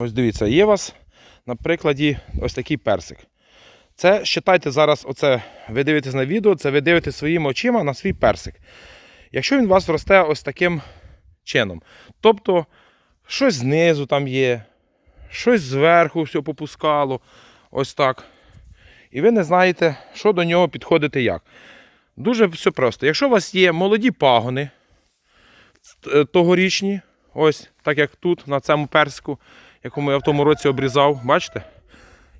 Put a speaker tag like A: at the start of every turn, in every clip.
A: Ось дивіться, є у вас на прикладі ось такий персик. Це считайте зараз, оце ви дивитесь на відео, це ви дивитесь своїми очима на свій персик. Якщо він у вас росте ось таким чином, тобто щось знизу там є, щось зверху все попускало, ось так. І ви не знаєте, що до нього підходити як. Дуже все просто. Якщо у вас є молоді пагони е, тогорічні, ось так як тут, на цьому персику, якому я в тому році обрізав, бачите?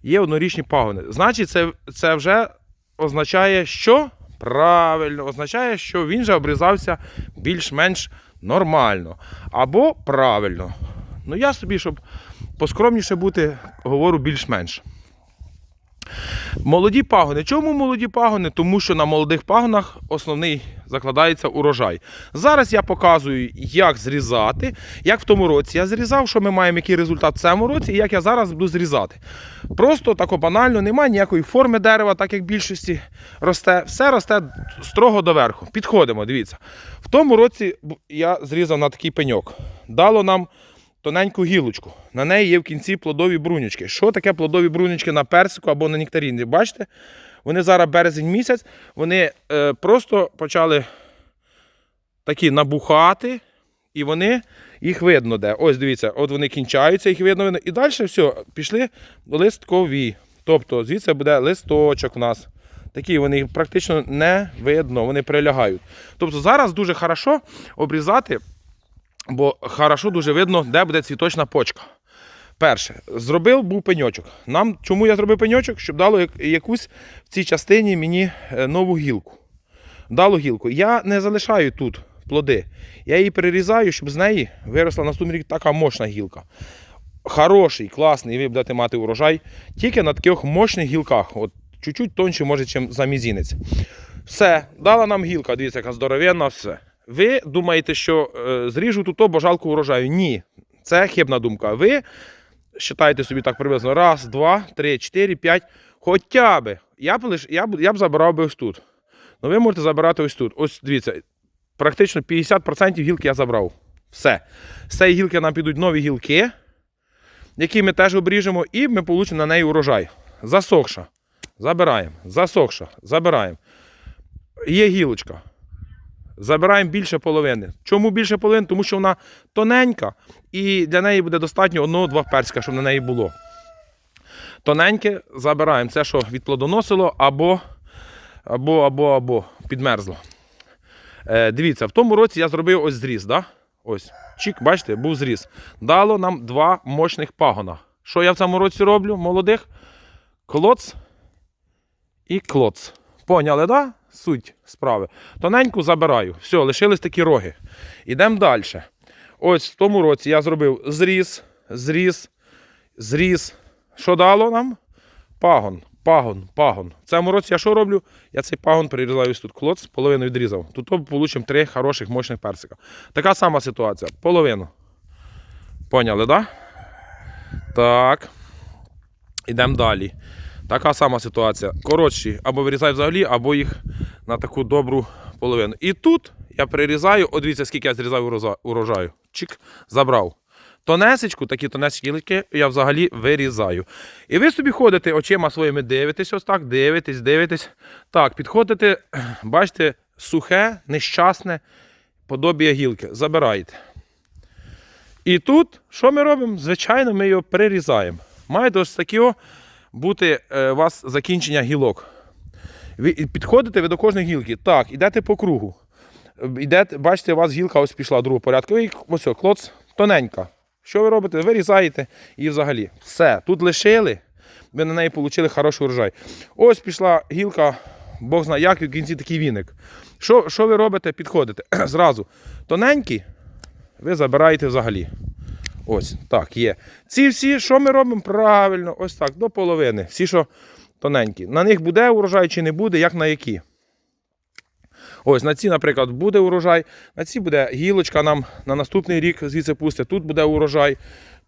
A: Є однорічні пагони. Значить, це, це вже означає, що правильно, означає, що він вже обрізався більш-менш нормально. Або правильно. Ну, я собі, щоб поскромніше бути, говорю більш-менш. Молоді пагони. Чому молоді пагони? Тому що на молодих пагонах основний закладається урожай. Зараз я показую, як зрізати, як в тому році я зрізав, що ми маємо який результат в цьому році, і як я зараз буду зрізати. Просто тако банально, немає ніякої форми дерева, так як в більшості росте. Все росте строго доверху. Підходимо, дивіться. В тому році я зрізав на такий пеньок. Дало нам тоненьку гілочку. На неї є в кінці плодові брунючки. Що таке плодові брунючки на персику або на нектаріні? Бачите? Вони зараз березень місяць, вони е, просто почали такі набухати, і вони їх видно де. Ось дивіться, от вони кінчаються, їх видно, видно. І далі все, пішли листкові. Тобто звідси буде листочок у нас. Такі вони практично не видно, вони прилягають. Тобто зараз дуже хорошо обрізати, бо хорошо дуже видно, де буде цвіточна почка. Перше, зробив був пеньочок. Нам, чому я зробив пеньочок? Щоб дало якусь в цій частині мені е, нову гілку. Дало гілку. Я не залишаю тут плоди. Я її перерізаю, щоб з неї виросла наступний рік така мощна гілка. Хороший, класний, ви будете мати урожай тільки на таких мощних гілках. От чуть-чуть тонше, може, ніж за мізінець. Все, дала нам гілка, дивіться, яка здоровенна, все. Ви думаєте, що е, зріжу тут, бо жалко урожаю. Ні, це хибна думка. Ви Считайте собі так приблизно. Раз, два, три, чотири, п'ять. Хоча би. Я б, лиш, я б, я б забирав би ось тут. Ну ви можете забирати ось тут. Ось дивіться, практично 50% гілки я забрав. Все. З цієї гілки нам підуть нові гілки, які ми теж обріжемо, і ми получимо на неї урожай. Засохша. Забираємо. Засохша. Забираємо. Є гілочка. Забираємо більше половини. Чому більше половини? Тому що вона тоненька, і для неї буде достатньо одного-два перська, щоб на неї було. Тоненьке забираємо. Це, що відплодоносило, або, або, або, або підмерзло. Е, дивіться, в тому році я зробив ось зріз. Да? Ось. Чик, бачите, був зріз. Дало нам два мощних пагона. Що я в цьому році роблю? Молодих? Клоц і клоц. Поняли, да? Суть справи. Тоненьку забираю. Все, лишились такі роги. Ідемо далі. Ось в тому році я зробив зріз, зріз, зріз. Що дало нам? Пагон, пагон, пагон. В цьому році я що роблю? Я цей пагон перерізаю ось тут клоц, половину відрізав. Тут отримаємо три хороших мощних персика. Така сама ситуація. Половину. Поняли, так? Да? Так. Ідемо далі. Така сама ситуація. Коротші, або вирізаю взагалі, або їх на таку добру половину. І тут я перерізаю, от дивіться, скільки я зрізав урожаю. Чик, забрав. Тонесечку, такі тонесечкі гілки я взагалі вирізаю. І ви собі ходите очима своїми дивитесь, ось так, дивитесь, дивитесь. Так, підходите, бачите, сухе, нещасне подобіє гілки. Забираєте. І тут, що ми робимо? Звичайно, ми його перерізаємо. Має ось такі о бути е, у вас закінчення гілок. Ви підходите ви до кожної гілки. Так, ідете по кругу. Е, Ідете, бачите, у вас гілка ось пішла другого порядку. Ви ось клоц тоненька. Що ви робите? Вирізаєте і взагалі. Все. Тут лишили, ви на неї отримали хороший урожай. Ось пішла гілка, Бог знає, як в кінці такий віник. Що, що ви робите? Підходите. Зразу. Тоненький, ви забираєте взагалі. Ось, так, є. Ці всі, що ми робимо? Правильно, ось так, до половини. Всі, що тоненькі. На них буде урожай чи не буде, як на які. Ось на ці, наприклад, буде урожай, на ці буде гілочка нам на наступний рік звідси пусти. Тут буде урожай.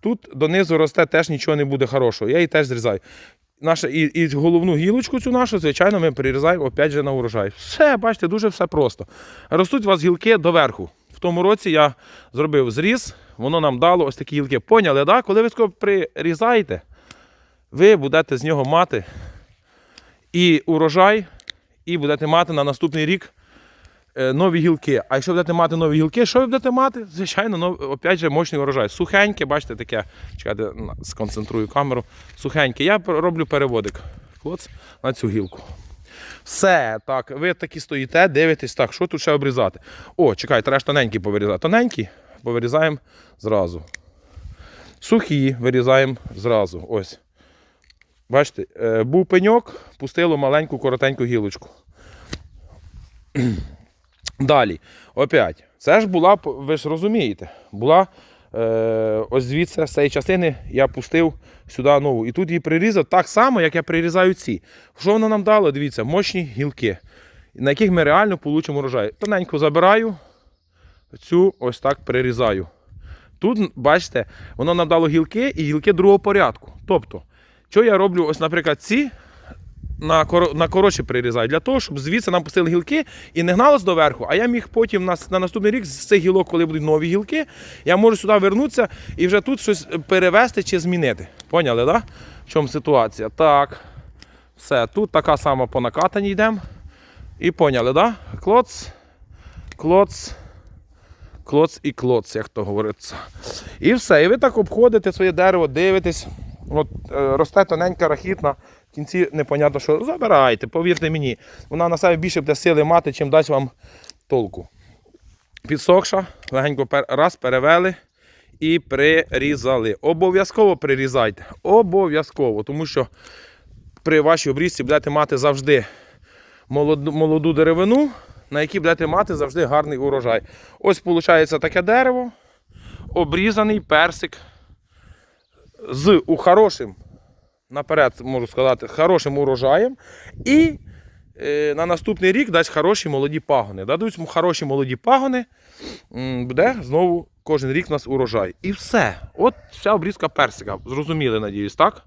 A: Тут донизу росте теж нічого не буде хорошого. Я її теж зрізаю. Наша, і, і головну гілочку цю нашу, звичайно, ми перерізаємо опять же на урожай. Все, бачите, дуже все просто. Ростуть у вас гілки доверху. Тому році я зробив зріз, воно нам дало ось такі гілки. Поняли, да? коли ви тако прирізаєте, ви будете з нього мати і урожай, і будете мати на наступний рік е, нові гілки. А якщо будете мати нові гілки, що ви будете мати? Звичайно, нов, опять же, мощний урожай. Сухеньке, бачите, таке. Чекайте, сконцентрую камеру. Сухеньке. Я роблю переводик. Клоц на цю гілку. Все, так, ви такі стоїте, дивитесь, так, що тут ще обрізати? О, чекай, треба тоненькі повирізати. Тоненькі повирізаємо зразу. Сухі вирізаємо зразу. Ось. Бачите, е, був пеньок, пустило маленьку коротеньку гілочку. Далі, опять, це ж була, ви ж розумієте, була ось звідси з цієї частини я пустив сюди нову. І тут її прирізав так само, як я прирізаю ці. Що воно нам дало? Дивіться, мощні гілки, на яких ми реально получимо урожай. Тоненько забираю, цю ось так прирізаю. Тут, бачите, воно нам дало гілки і гілки другого порядку. Тобто, що я роблю, ось, наприклад, ці на, коро, на коротше прирізаю, для того, щоб звідси нам пустили гілки і не гналось доверху, а я міг потім на, на наступний рік з цих гілок, коли будуть нові гілки, я можу сюди вернутися і вже тут щось перевести чи змінити. Поняли. Да? В чому ситуація? Так. Все, тут така сама по накатанні йдемо. І поняли? Да? Клоц, клоц, клоц і клоц, як то говориться. І все. І ви так обходите своє дерево, дивитесь. От е, росте тоненька рахітна, в кінці непонятно, що забирайте, повірте мені, вона на себе більше буде сили мати, чим дасть вам толку. Підсохша, легенько раз перевели і прирізали. Обов'язково прирізайте. Обов'язково, тому що при вашій обрізці будете мати завжди молоду, молоду деревину, на якій будете мати завжди гарний урожай. Ось виходить таке дерево, обрізаний персик з у хорошим, наперед можу сказати, хорошим урожаєм. І е, на наступний рік дасть хороші молоді пагони. Дадуть хороші молоді пагони, буде знову кожен рік у нас урожай. І все. От вся обрізка персика. Зрозуміли, надіюсь, так?